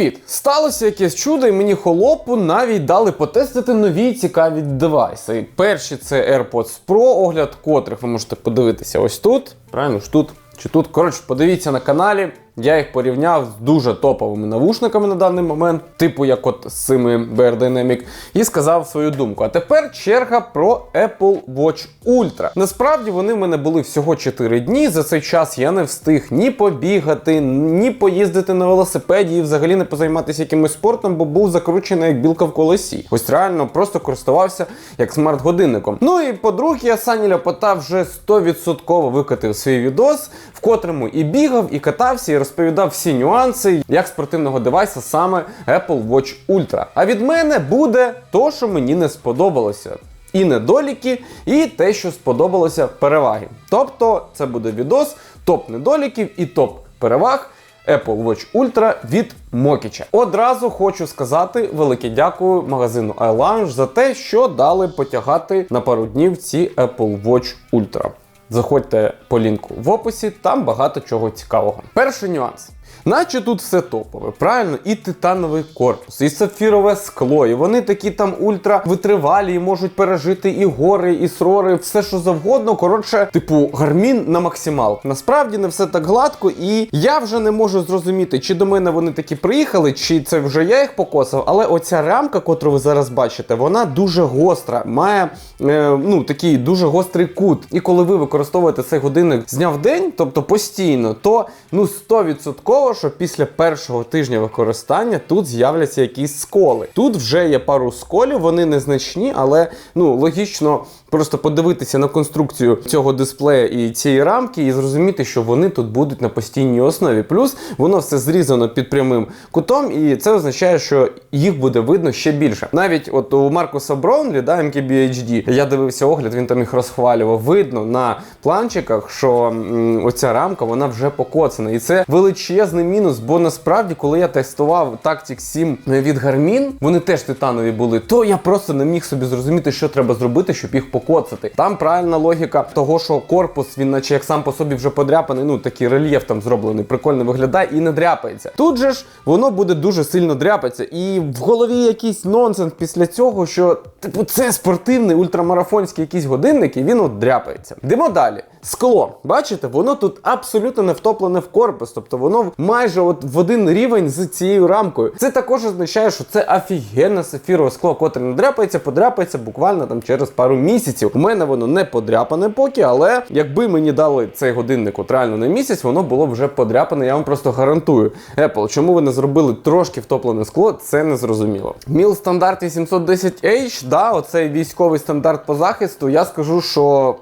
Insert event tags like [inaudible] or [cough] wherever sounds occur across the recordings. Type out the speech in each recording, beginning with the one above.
Привіт! Сталося якесь чудо, і мені холопу навіть дали потестити нові цікаві девайси. Перші це AirPods Pro, огляд котрих ви можете подивитися ось тут. Правильно ж тут чи тут. Коротше, подивіться на каналі. Я їх порівняв з дуже топовими навушниками на даний момент, типу як от з цими Bear Dynamic, і сказав свою думку. А тепер черга про Apple Watch Ultra. Насправді вони в мене були всього 4 дні. За цей час я не встиг ні побігати, ні поїздити на велосипеді і взагалі не позайматися якимось спортом, бо був закручений як білка в колесі. Ось реально просто користувався як смарт-годинником. Ну і по-друге, я Сані Ляпота вже 100% викатив свій відос, в котрому і бігав, і катався, і розповідав всі нюанси, як спортивного девайса саме Apple Watch Ultra. А від мене буде то, що мені не сподобалося. І недоліки, і те, що сподобалося переваги. Тобто, це буде відос топ недоліків і топ переваг. Apple Watch Ultra від Мокіча. Одразу хочу сказати велике дякую магазину iLounge за те, що дали потягати на пару днів ці Apple Watch Ultra. Заходьте по лінку в описі, там багато чого цікавого. Перший нюанс. Наче тут все топове, правильно? І титановий корпус, і сапфірове скло, і вони такі там ультра витривалі, і можуть пережити і гори, і срори, все що завгодно. Коротше, типу, гармін на максимал. Насправді не все так гладко, і я вже не можу зрозуміти, чи до мене вони такі приїхали, чи це вже я їх покосив. Але оця рамка, котру ви зараз бачите, вона дуже гостра, має е, ну такий дуже гострий кут. І коли ви використовуєте цей годинник з дня в день, тобто постійно, то ну 100% що після першого тижня використання тут з'являться якісь сколи. Тут вже є пару сколів, вони незначні, але ну логічно просто подивитися на конструкцію цього дисплея і цієї рамки, і зрозуміти, що вони тут будуть на постійній основі. Плюс воно все зрізано під прямим кутом, і це означає, що їх буде видно ще більше. Навіть от у Маркуса Браунлі, да, MKBHD, я дивився огляд, він там їх розхвалював. Видно на планчиках, що м, оця рамка вона вже покоцана. І це величезний мінус, бо насправді, коли я тестував Tactic 7 від Garmin, вони теж титанові були, то я просто не міг собі зрозуміти, що треба зробити, щоб їх покоцати. Там правильна логіка того, що корпус він, наче як сам по собі вже подряпаний, ну такий рельєф там зроблений, прикольно виглядає і не дряпається. Тут же ж воно буде дуже сильно дряпатися. І в голові якийсь нонсенс після цього, що типу це спортивний ультрамарафонський якийсь годинник, і він от дряпається. Йдемо далі. Скло, бачите, воно тут абсолютно не втоплене в корпус, тобто воно майже от в один рівень з цією рамкою. Це також означає, що це офігенне сафірове скло, котре не дряпається, подряпається буквально там через пару місяців. У мене воно не подряпане поки, але якби мені дали цей годинник от реально на місяць, воно було б вже подряпане. Я вам просто гарантую. Apple, чому ви не зробили трошки втоплене скло, це не зрозуміло. Міл стандарт 810H, да, оцей військовий стандарт по захисту. Я скажу, що.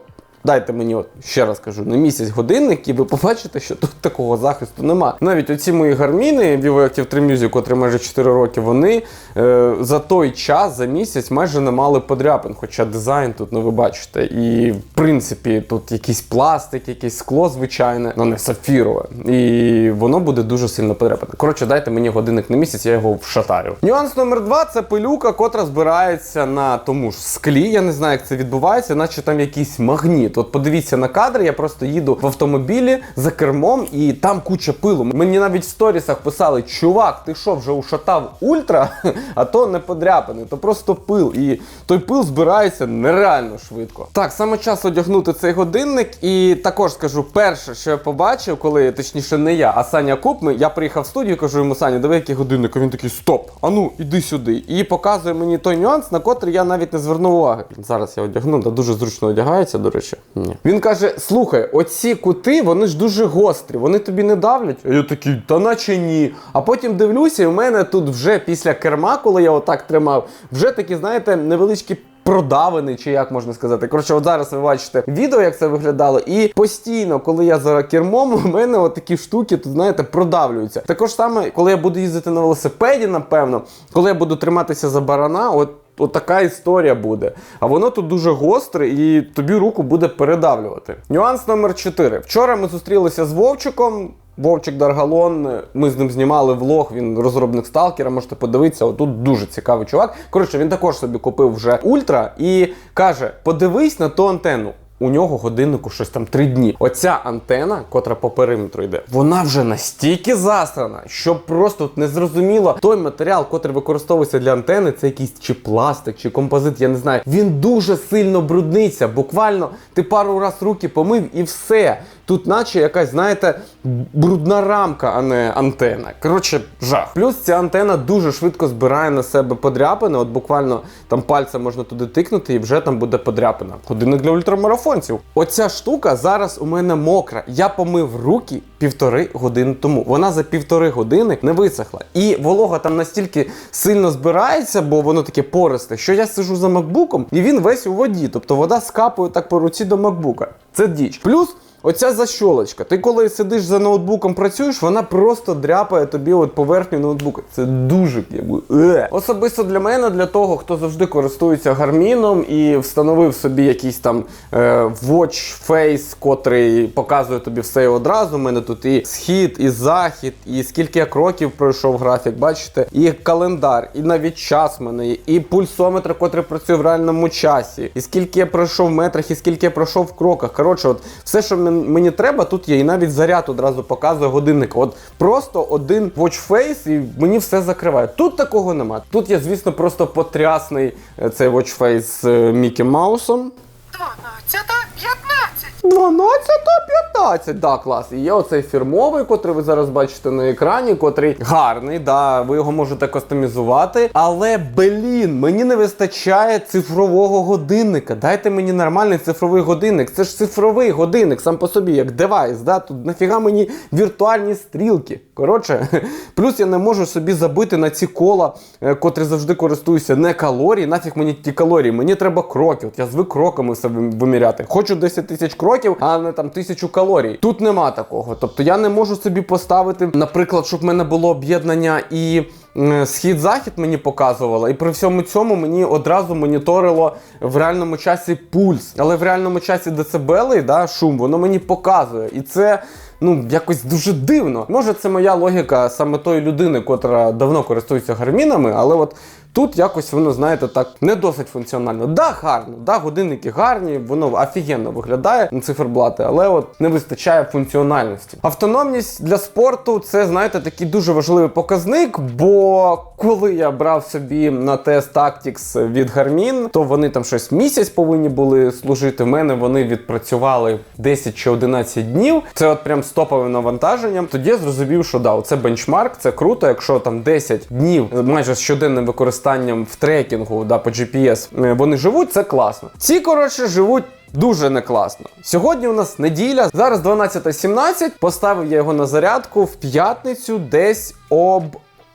Дайте мені, от ще раз кажу, на місяць годинник, і ви побачите, що тут такого захисту нема. Навіть оці мої гарміни Vivo Active 3 Music, котрі майже 4 роки, вони е, за той час, за місяць, майже не мали подряпин. Хоча дизайн тут, ну ви бачите, і в принципі тут якийсь пластик, якесь скло звичайне, але не сапфірове. І воно буде дуже сильно подряпане. Коротше, дайте мені годинник на місяць, я його вшатарю. Нюанс номер два це пилюка, котра збирається на тому ж склі. Я не знаю, як це відбувається, наче там якийсь магніт. От подивіться на кадри, я просто їду в автомобілі за кермом і там куча пилу. Мені навіть в сторісах писали: чувак, ти що вже ушатав ультра, [laughs] а то не подряпаний, то просто пил. І той пил збирається нереально швидко. Так, саме час одягнути цей годинник. І також скажу, перше, що я побачив, коли точніше не я, а Саня Купми, я приїхав в студію, кажу йому Саня, диви, який годинник. А він такий стоп, а ну іди сюди. І показує мені той нюанс, на котрий я навіть не звернув уваги. Зараз я одягну, та дуже зручно одягається, до речі. Ні. Він каже: слухай, оці кути, вони ж дуже гострі, вони тобі не давлять. А я такий, та наче ні. А потім дивлюся, і в мене тут вже після керма, коли я отак тримав, вже такі, знаєте, невеличкі. Продаваний, чи як можна сказати. Коротше, от зараз ви бачите відео, як це виглядало, і постійно, коли я за кермом, [laughs] у мене от такі штуки, тут знаєте, продавлюються. Також саме, коли я буду їздити на велосипеді, напевно, коли я буду триматися за барана, от. Така історія буде. А воно тут дуже гостре і тобі руку буде передавлювати. Нюанс номер 4. Вчора ми зустрілися з Вовчиком. Вовчик Даргалон, ми з ним знімали влог, він розробник сталкера, можете подивитися, отут дуже цікавий чувак. Коротше, він також собі купив вже ультра і каже: подивись на ту антенну. У нього годиннику щось там три дні. Оця антена, котра по периметру йде, вона вже настільки засрана, що просто не зрозуміло. Той матеріал, котрий використовується для антени, це якийсь чи пластик, чи композит, я не знаю. Він дуже сильно брудниться. Буквально ти пару раз руки помив і все. Тут, наче якась, знаєте, брудна рамка, а не антена. Коротше, жах. Плюс ця антена дуже швидко збирає на себе подряпини. От буквально там пальцем можна туди тикнути, і вже там буде подряпина. Годинник для ультрамарафонців. Оця штука зараз у мене мокра. Я помив руки півтори години тому. Вона за півтори години не висохла. І волога там настільки сильно збирається, бо воно таке пористе, що я сижу за макбуком, і він весь у воді. Тобто вода скапує так по руці до макбука. Це діч. Плюс. Оця защолочка. Ти коли сидиш за ноутбуком, працюєш, вона просто дряпає тобі от поверхню ноутбука. Це дуже е. Особисто для мене, для того, хто завжди користується гарміном і встановив собі якийсь там е, watch face, котрий показує тобі все одразу. У мене тут і схід, і захід, і скільки я кроків пройшов графік, бачите, і календар, і навіть час в мене і пульсометр, котрий працює в реальному часі, і скільки я пройшов в метрах, і скільки я пройшов в кроках. Коротше, от все, що мені треба, тут є. І навіть заряд одразу показує годинник. От просто один watch face і мені все закриває. Тут такого нема. Тут є, звісно, просто потрясний е, цей watch face з е, Мікі Маусом. 12, 15. 12-15, да, клас. І є оцей фірмовий, котрий ви зараз бачите на екрані, котрий гарний, да, ви його можете кастомізувати. Але блін, мені не вистачає цифрового годинника. Дайте мені нормальний цифровий годинник. Це ж цифровий годинник сам по собі, як девайс. Да? Тут нафіга мені віртуальні стрілки. Коротше, [laughs] плюс я не можу собі забити на ці кола, е, котрі завжди користуюся, не калорії. Нафіг мені ті калорії. Мені треба кроки. От я звик кроками все виміряти. Хочу 10 тисяч кроків, а не там тисячу калорій. Тут нема такого. Тобто я не можу собі поставити, наприклад, щоб в мене було об'єднання і. Схід-захід мені показувало, і при всьому цьому мені одразу моніторило в реальному часі пульс. Але в реальному часі децибели, да, шум, воно мені показує. І це ну якось дуже дивно. Може, це моя логіка саме тої людини, котра давно користується гармінами, але от тут якось воно, знаєте, так не досить функціонально. Да, гарно, да, годинники гарні, воно офігенно виглядає на циферблати, але от не вистачає функціональності. Автономність для спорту це, знаєте, такий дуже важливий показник, бо коли я брав собі на тест Tactics від Garmin, то вони там щось місяць повинні були служити. В мене вони відпрацювали 10 чи 11 днів. Це от прям з топовим навантаженням. Тоді я зрозумів, що да, це бенчмарк, це круто. Якщо там 10 днів майже з щоденним використанням в трекінгу да, по GPS е, вони живуть, це класно. Ці коротше живуть. Дуже не класно. Сьогодні у нас неділя, зараз 12.17. Поставив я його на зарядку в п'ятницю десь об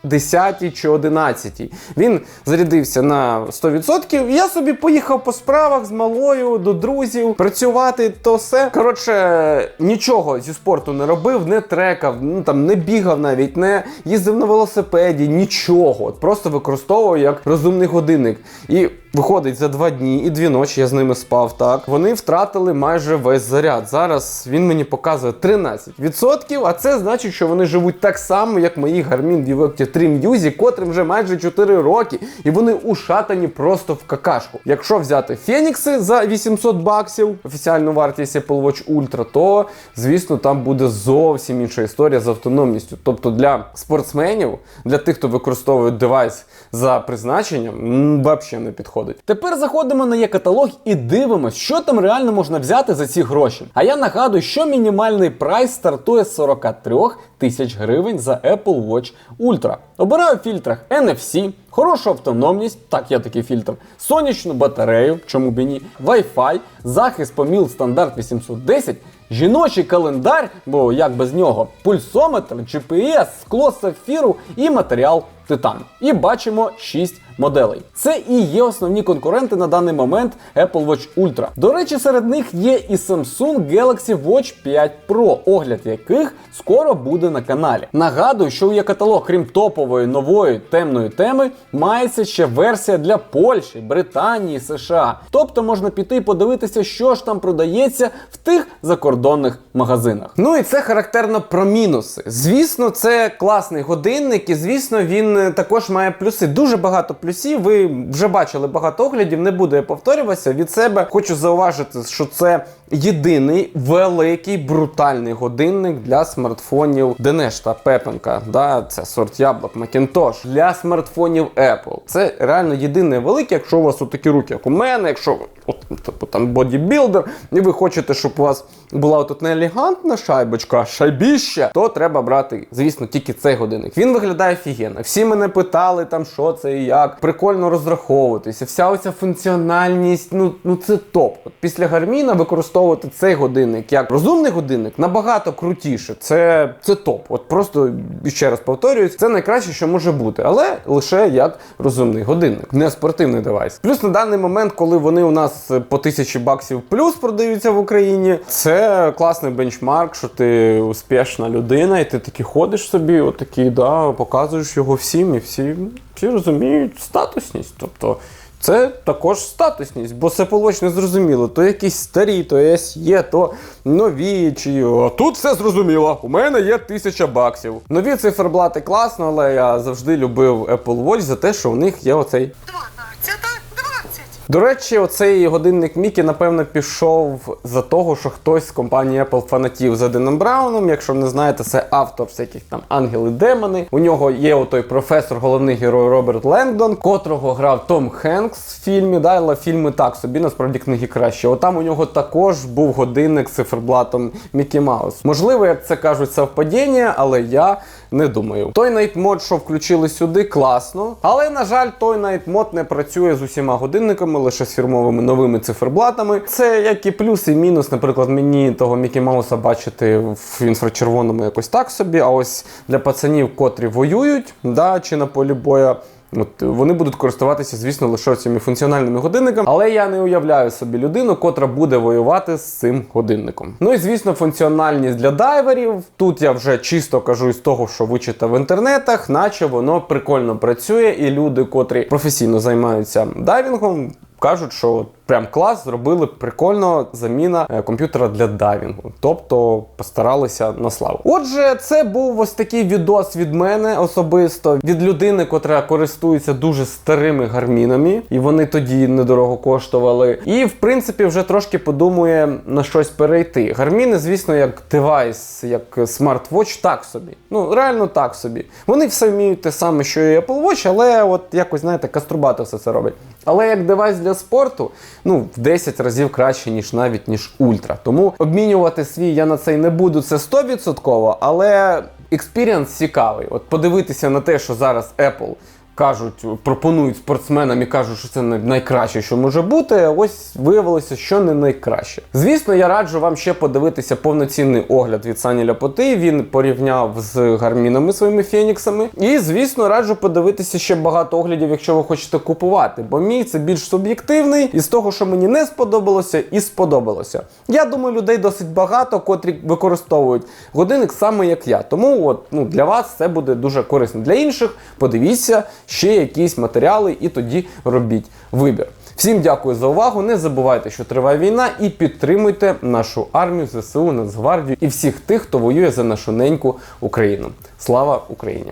10 чи 11. Він зарядився на 100%. Я собі поїхав по справах з малою до друзів працювати, то все. Коротше, нічого зі спорту не робив, не трекав, ну там не бігав навіть, не їздив на велосипеді, нічого. Просто використовував як розумний годинник. І виходить за два дні і дві ночі я з ними спав. Так вони втратили майже весь заряд. Зараз він мені показує 13%, а це значить, що вони живуть так само, як мої Garmin Vivocti 3 Music, котрим вже майже 4 роки, і вони ушатані просто в какашку. Якщо взяти Фенікси за 800 баксів, офіціальну вартість Apple Watch Ultra, то звісно там буде зовсім інша історія з автономністю. Тобто для спортсменів, для тих, хто використовує девайс за призначенням, взагалі не підходить. Тепер заходимо на є-каталог і дивимось, що там реально можна взяти за ці гроші. А я нагадую, що мінімальний прайс стартує з 43 тисяч гривень за Apple Watch Ultra. Обираю в фільтрах NFC, хорошу автономність, так є такий фільтр, сонячну батарею, чому б і ні, Wi-Fi, захист по МІЛ стандарт 810, жіночий календар, бо як без нього, пульсометр, GPS, скло сапфіру і матеріал титан. І бачимо 6 моделей. Це і є основні конкуренти на даний момент Apple Watch Ultra. До речі, серед них є і Samsung Galaxy Watch 5 Pro, огляд яких скоро буде на каналі. Нагадую, що є каталог, крім топової нової темної теми, мається ще версія для Польщі, Британії, США. Тобто можна піти і подивитися, що ж там продається в тих закордонних магазинах. Ну і це характерно про мінуси. Звісно, це класний годинник, і звісно, він е, також має плюси. Дуже багато плюсів. Ви вже бачили багато оглядів, не буду я повторюватися. Від себе хочу зауважити, що це єдиний великий брутальний годинник для смартфонів Денеш та Пепенка. Да, це сорт яблук Macintosh. для смартфонів Apple. Це реально єдиний великий, якщо у вас такі руки, як у мене, якщо от, типу, там бодібілдер, і ви хочете, щоб у вас була тут не елегантна шайбочка, а шайбіща, то треба брати, звісно, тільки цей годинник. Він виглядає офігенно. Всі мене питали, там що це і як. Прикольно розраховуватися. Вся оця функціональність, ну, ну це топ. От після Гарміна використовувати цей годинник як розумний годинник набагато крутіше. Це, це топ. От просто ще раз повторююсь, це найкраще, що може бути, але лише як розумний годинник, не спортивний девайс. Плюс на даний момент, коли вони у нас по тисячі баксів плюс продаються в Україні, це класний бенчмарк, що ти успішна людина, і ти таки ходиш собі, отакий, да, показуєш його всім, і всі, всі розуміють статусність. Тобто. Це також статусність, бо це не зрозуміло. То якісь старі, то є, то нові, чи тут все зрозуміло. У мене є тисяча баксів. Нові циферблати класно, але я завжди любив Apple Watch за те, що у них є оцей 12, 20. До речі, оцей годинник Мікі, напевно, пішов за того, що хтось з компанії Apple фанатів за Деном Брауном. Якщо не знаєте, це автор всяких там ангели демони. У нього є отой професор, головний герой Роберт Лендон, котрого грав Том Хенкс в фільмі. Да, але фільми так собі, насправді книги краще. Отам у нього також був годинник з циферблатом Мікі Маус. Можливо, як це кажуть, совпадіння, але я не думаю. Той Mode, що включили сюди, класно. Але, на жаль, той Mode не працює з усіма годинниками, лише з фірмовими новими циферблатами. Це як і плюс, і мінус. Наприклад, мені того Мікі Мауса бачити в інфрачервоному якось так собі. А ось для пацанів, котрі воюють, да, чи на полі боя. От вони будуть користуватися, звісно, лише цими функціональними годинниками, але я не уявляю собі людину, котра буде воювати з цим годинником. Ну і звісно, функціональність для дайверів. Тут я вже чисто кажу із того, що вичитав в інтернетах, наче воно прикольно працює, і люди, котрі професійно займаються дайвінгом, кажуть, що прям клас зробили прикольно заміна е, комп'ютера для дайвінгу. Тобто постаралися на славу. Отже, це був ось такий відос від мене особисто від людини, котра користується дуже старими гармінами, і вони тоді недорого коштували. І в принципі вже трошки подумує на щось перейти. Гарміни, звісно, як девайс, як смарт-вотч, так собі. Ну реально так собі. Вони все вміють те саме, що і Apple Watch, але от якось знаєте, каструбато все це робить. Але як девайс для спорту, ну в 10 разів краще, ніж навіть ніж ультра. Тому обмінювати свій я на цей не буду, це 100%, але експіріанс цікавий. От подивитися на те, що зараз Apple. Кажуть, пропонують спортсменам і кажуть, що це най- найкраще, що може бути. Ось виявилося, що не найкраще. Звісно, я раджу вам ще подивитися повноцінний огляд від Сані Ляпоти. Він порівняв з гармінами своїми феніксами. І, звісно, раджу подивитися ще багато оглядів, якщо ви хочете купувати. Бо мій це більш суб'єктивний із того, що мені не сподобалося, і сподобалося. Я думаю, людей досить багато, котрі використовують годинник саме як я. Тому от ну для вас це буде дуже корисно. Для інших подивіться ще якісь матеріали і тоді робіть вибір. Всім дякую за увагу. Не забувайте, що триває війна, і підтримуйте нашу армію, ЗСУ, Нацгвардію і всіх тих, хто воює за нашу неньку Україну. Слава Україні!